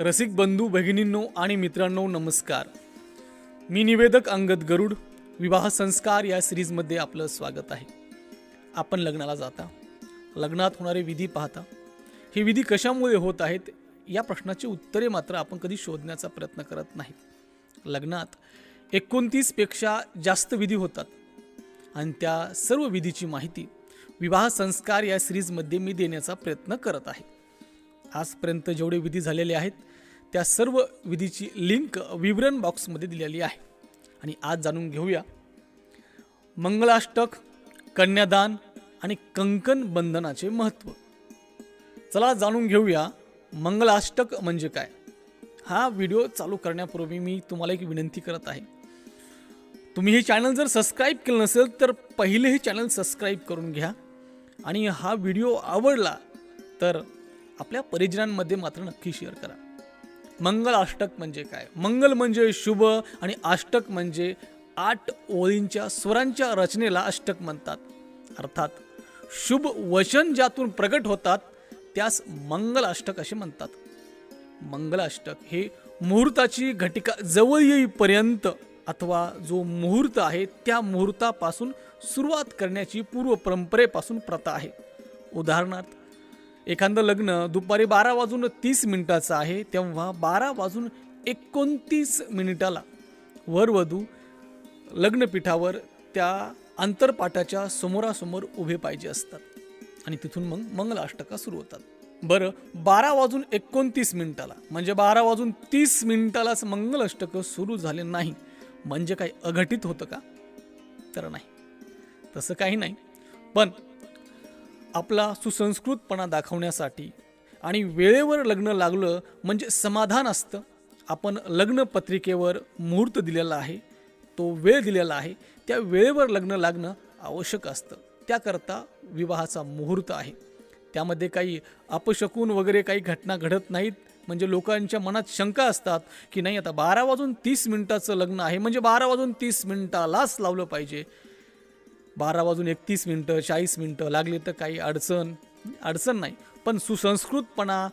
रसिक बंधू भगिनींनो आणि मित्रांनो नमस्कार. मी निवेदक अंगद गरुड विवाह संस्कार या सिरीजमध्ये आपलं स्वागत आहे. आपण लग्नाला जाता. लग्नात होणारे विधी पाहता. हे विधी कशामुळे होत आहेत? या प्रश्नाची उत्तरे मात्र आपण कधी शोधण्याचा प्रयत्न करत नाही. लग्नात एकोणतीसपेक्षा जास्त विधी होतात. आणि त्या सर्व विधीची माहिती विवाह संस्कार या सिरीजमध्ये मी देण्याचा प्रयत्न करत आहे. आजपर्यंत जेवढे विधी झालेले आहेत त्या सर्व विधीची लिंक विवरण बॉक्समध्ये दिलेली आहे. आणि आज जाणून घेऊया. मंगलाष्टक कन्यादान आणि कंकण बंधनाचे महत्त्व चला जाणून घेऊया मंगलाष्टक म्हणजे काय? हा व्हिडिओ चालू करण्यापूर्वी मी तुम्हाला एक विनंती करत आहे. तुम्ही हे चॅनल जर सबस्क्राईब केलं नसेल तर पहिले हे चॅनल सबस्क्राईब करून घ्या. आणि हा व्हिडिओ आवडला तर आपल्या परिजनांमध्ये मात्र नक्की शेअर करा. मंगल अष्टक म्हणजे काय? मंगल म्हणजे शुभ आणि अष्टक म्हणजे आठ ओळींच्या स्वरांच्या रचनेला अष्टक म्हणतात. अर्थात शुभ वचन ज्यातून प्रगट होतात त्यास मंगल अष्टक असे म्हणतात. मंगल अष्टक हे मुहूर्ताची घटिका जवळ येईपर्यंत अथवा जो मुहूर्त आहे त्या मुहूर्तापासून सुरुवात करण्याची पूर्व परंपरेपासून प्रथा आहे. उदाहरणार्थ एखादं लग्न दुपारी बारा वाजून तीस मिनिटाचं आहे तेव्हा बारा वाजून एकोणतीस मिनिटाला वरवधू लग्नपीठावर त्या आंतरपाठाच्या समोरासमोर उभे पाहिजे असतात. आणि तिथून मग मंगलाष्टका सुरू होतात. बरं बारा वाजून एकोणतीस मिनिटाला म्हणजे बारा वाजून तीस मिनिटालाच मंगलाष्टकं सुरू झाले नाही. म्हणजे काही अघटित होतं का? तर नाही. तसं काही नाही. पण आपला सुसंस्कृतपणा दाखवण्यासाठी. आणि वेळेवर लग्न लागलं म्हणजे समाधान असतं. आपण लग्न पत्रिकेवर मुहूर्त दिलेला आहे तो वेळ दिलेला आहे त्या वेळेवर लग्न लागणं आवश्यक असतं. त्याकरता विवाहाचा मुहूर्त आहे. त्यामध्ये काही अपशकून वगैरे काही घटना घडत नाहीत. म्हणजे लोकांच्या मनात शंका असतात की नाही आता बारा वाजून तीस मिनिटाचं लग्न आहे. म्हणजे बारा वाजून तीस मिनिटालाच लावलं पाहिजे. बारा वाजून एकतीस मिनटं चाळीस मिनटं लागली तर काही अडचण अडचण नाही. पण सुसंस्कृतपणा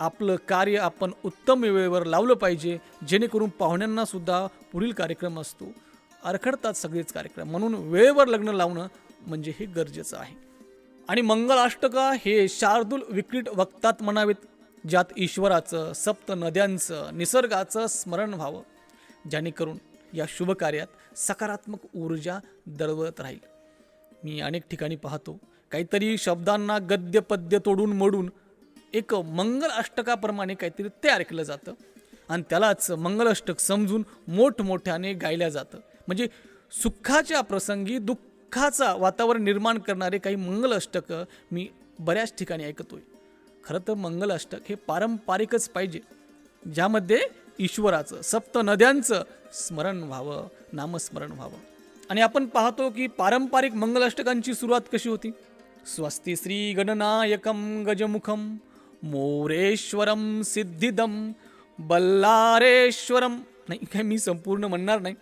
आपलं कार्य आपण उत्तम वेळेवर लावलं पाहिजे जेणेकरून पाहुण्यांनासुद्धा पुढील कार्यक्रम असतो. अरखडतात सगळेच कार्यक्रम. म्हणून वेळेवर लग्न लावणं म्हणजे हे गरजेचं आहे. आणि मंगलाष्टका हे शार्दूल विक्रीट वक्तात म्हणावेत ज्यात ईश्वराचं सप्त नद्यांचं निसर्गाचं स्मरण व्हावं जेणेकरून या शुभ कार्यात सकारात्मक ऊर्जा दळवत राहील. मी अनेक ठिकाणी पाहतो. काहीतरी शब्दांना गद्य पद्य तोडून मोडून एक मंगल अष्टकाप्रमाणे काहीतरी तयार केलं जातं. आणि त्यालाच मंगल अष्टक समजून मोठमोठ्याने गायल्या जातं. म्हणजे सुखाच्या प्रसंगी दुःखाचा वातावरण निर्माण करणारे काही मंगल मी बऱ्याच ठिकाणी ऐकतोय. खरं तर मंगलाष्टक हे पारंपरिकच पाहिजे. ज्यामध्ये ईश्वराचं सप्त नद्यांचं स्मरण व्हावं नामस्मरण व्हावं. आणि आपण पाहतो की पारंपरिक मंगलाष्टकांची सुरुवात कशी होती? स्वस्ती श्री गणनायकम गजमुखम मोरेश्वरम सिद्धिदम बल्लारेश्वरम नाही काय मी संपूर्ण म्हणणार नाही.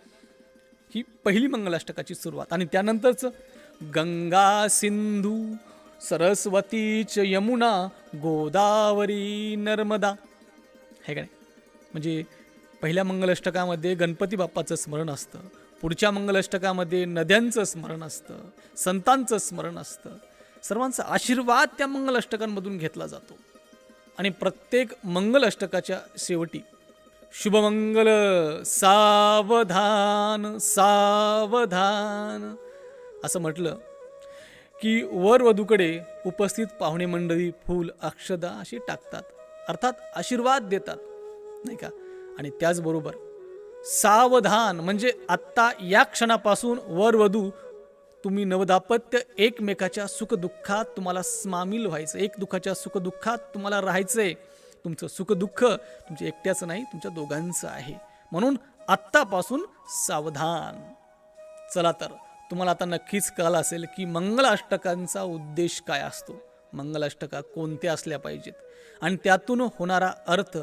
ही पहिली मंगलाष्टकाची सुरुवात. आणि त्यानंतरच गंगा सिंधू सरस्वतीच यमुना गोदावरी नर्मदा. हे का नाही? म्हणजे पहिल्या मंगलाष्टकामध्ये गणपती बाप्पाचं स्मरण असतं. पुढच्या मंगलाष्टकामध्ये नद्यांचं स्मरण असतं संतांचं स्मरण असतं. सर्वांचा आशीर्वाद त्या मंगलाष्टकांमधून घेतला जातो. आणि प्रत्येक मंगल अष्टकाच्या शेवटी शुभमंगल सावधान सावधान असं म्हटलं की वर वधूकडे उपस्थित पाहुणे मंडळी फूल अक्षदा अशी टाकतात. अर्थात आशीर्वाद देतात नाही का? आणि त्याचबरोबर सावधान म्हणजे आत्ता या क्षणापासून वरवधू तुम्ही नवदापत्य एकमेकाच्या सुखदुःखात तुम्हाला सामील व्हायचं एक दुःखाच्या सुखदुःखात तुम्हाला राहायचंय. तुमचं सुखदुःख तुमच्या एकट्याचं नाही तुमच्या दोघांचं आहे. म्हणून आत्तापासून सावधान. चला तर तुम्हाला आता नक्कीच कळलं असेल की मंगलाष्टकांचा उद्देश काय असतो. मंगलाष्टका कोणत्या असल्या पाहिजेत? आणि त्यातून होणारा अर्थ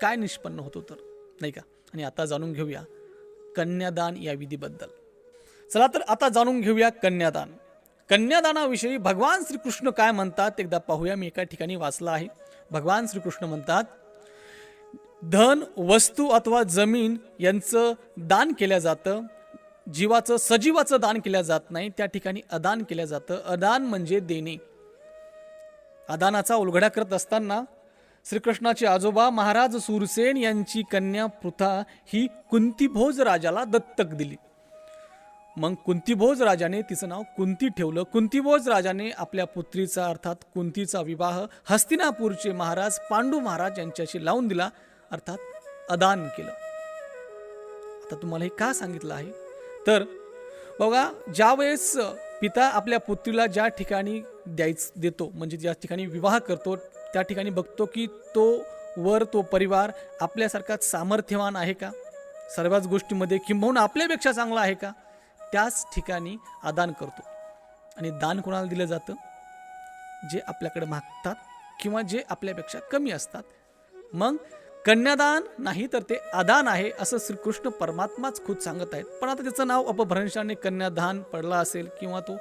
काय निष्पन्न होतो तर? नाही का? आणि आता जाणून घेऊया कन्यादान या विधीबद्दल. चला तर आता जाणून घेऊया कन्यादान. कन्यादानाविषयी भगवान श्रीकृष्ण काय म्हणतात एकदा पाहूया. मी एका ठिकाणी वाचलं आहे. भगवान श्रीकृष्ण म्हणतात धन वस्तू अथवा जमीन यांचं दान केलं जातं. जीवाचं सजीवाचं दान केलं जात नाही. त्या ठिकाणी अदान केलं जातं. अदान म्हणजे देणे. अदानाचा उलगडा करत असताना श्रीकृष्णाचे आजोबा महाराज सूरसेन यांची कन्या पृथा ही कुंतीभोज राजाला दत्तक दिली. मग कुंतीभोज राजाने तिचं नाव कुंती ठेवलं. कुंतीभोज राजाने आपल्या पुत्रीचा अर्थात कुंतीचा विवाह हस्तिनापूरचे महाराज पांडू महाराज यांच्याशी लावून दिला अर्थात अदान केलं. आता तुम्हाला हे का सांगितलं आहे? तर बघा ज्यावेळेस पिता आपल्या पुत्रीला ज्या ठिकाणी द्यायच देतो म्हणजे ज्या ठिकाणी विवाह करतो त्या ठिकाणी बघतो की तो वर तो परिवार आपल्यासारखाच सामर्थ्यवान आहे का? सर्वच गोष्टीमध्ये किंबहुना आपल्यापेक्षा चांगला आहे का? त्याच ठिकाणी आदान करतो. आणि दान कोणाला दिलं जातं? जे आपल्याकडे मागतात किंवा जे आपल्यापेक्षा कमी असतात. मग कन्यादान नाही तर ते आदान आहे असं श्रीकृष्ण परमात्माच खुद सांगत आहेत. पण आता त्याचं नाव अपभ्रंशाने कन्यादान पडला असेल किंवा तो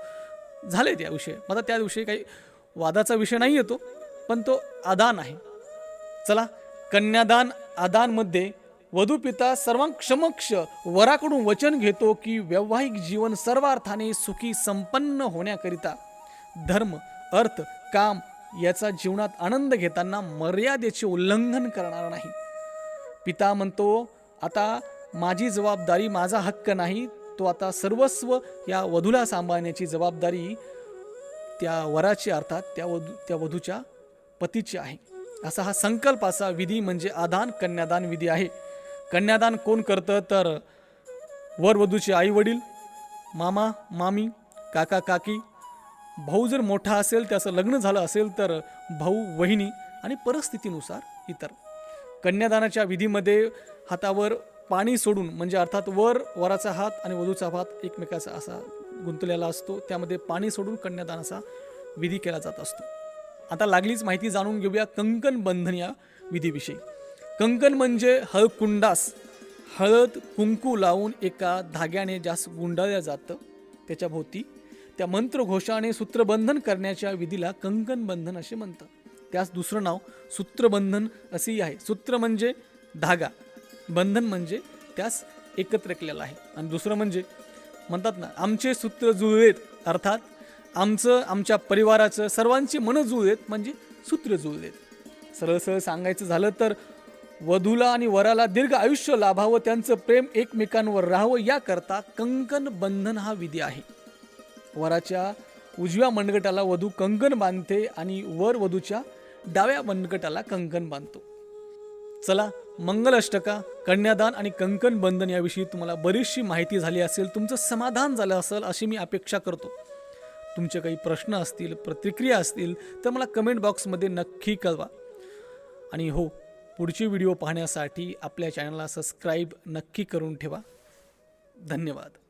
झाले त्या विषय. आता त्या दिवशी काही वादाचा विषय नाही येतो पण तो आदान आहे. चला कन्यादान आदानमध्ये वधूपिता सर्वांक्षमक्ष वराकडून वचन घेतो की वैवाहिक जीवन सर्वार्थाने सुखी संपन्न होण्याकरिता धर्म अर्थ काम याचा जीवनात आनंद घेताना मर्यादेचे उल्लंघन करणार नाही. पिता म्हणतो आता माझी जबाबदारी माझा हक्क नाही तो आता सर्वस्व या वधूला सांभाळण्याची जबाबदारी त्या वराची अर्थात त्या वधू त्या वधूच्या पतीची आहे. असा हा संकल्प असा विधी म्हणजे आदान कन्यादान विधी आहे. कन्यादान कोण करतं? तर वरवधूचे आईवडील आई वडील मामा मामी काका काकी. भाऊ जर मोठा असेल त्याचं लग्न झालं असेल तर भाऊ वहिनी आणि परिस्थितीनुसार इतर. कन्यादानाच्या विधीमध्ये हातावर पाणी सोडून म्हणजे अर्थात वर वराचा हात आणि वधूचा हात एकमेकाचा असा गुंतलेला असतो. त्यामध्ये पाणी सोडून कन्यादानाचा विधी केला जात असतो. आता लागलीच माहिती जाणून घेऊया कंकण बंधन या विधीविषयी. कंकण म्हणजे हळकुंडास हळद कुंकू लावून एका धाग्याने जास्त गुंडाळलं जातं त्याच्या भोवती त्या मंत्रघोषाने सूत्रबंधन करण्याच्या विधीला कंकण बंधन असे म्हणतात. त्यास दुसरं नाव सूत्रबंधन असेही आहे. सूत्र म्हणजे धागा. बंधन म्हणजे त्यास एकत्र केलेलं आहे. आणि दुसरं म्हणजे म्हणतात ना आमचे सूत्र जुळवेत अर्थात आमचं आमच्या परिवाराचं सर्वांची मनं जुळलेत म्हणजे सूत्र जुळलेत. सरळ सरळ सांगायचं झालं तर वधूला आणि वराला दीर्घ आयुष्य लाभावं त्यांचं प्रेम एकमेकांवर राहावं याकरता कंकण बंधन हा विधी आहे. वराच्या उजव्या मनगटाला वधू कंकण बांधते आणि वर वधूच्या डाव्या मनगटाला कंकण बांधतो. चला मंगल अष्टका कन्यादान आणि कंकण बंधन याविषयी तुम्हाला बरीचशी माहिती झाली असेल तुमचं समाधान झालं असेल अशी मी अपेक्षा करतो. तुमचे काही प्रश्न असतील प्रतिक्रिया असतील तर मला कमेंट बॉक्समध्ये नक्की कळवा. आणि हो पुढचे व्हिडिओ पाहण्यासाठी आपल्या चॅनलला सबस्क्राईब नक्की करून ठेवा. धन्यवाद.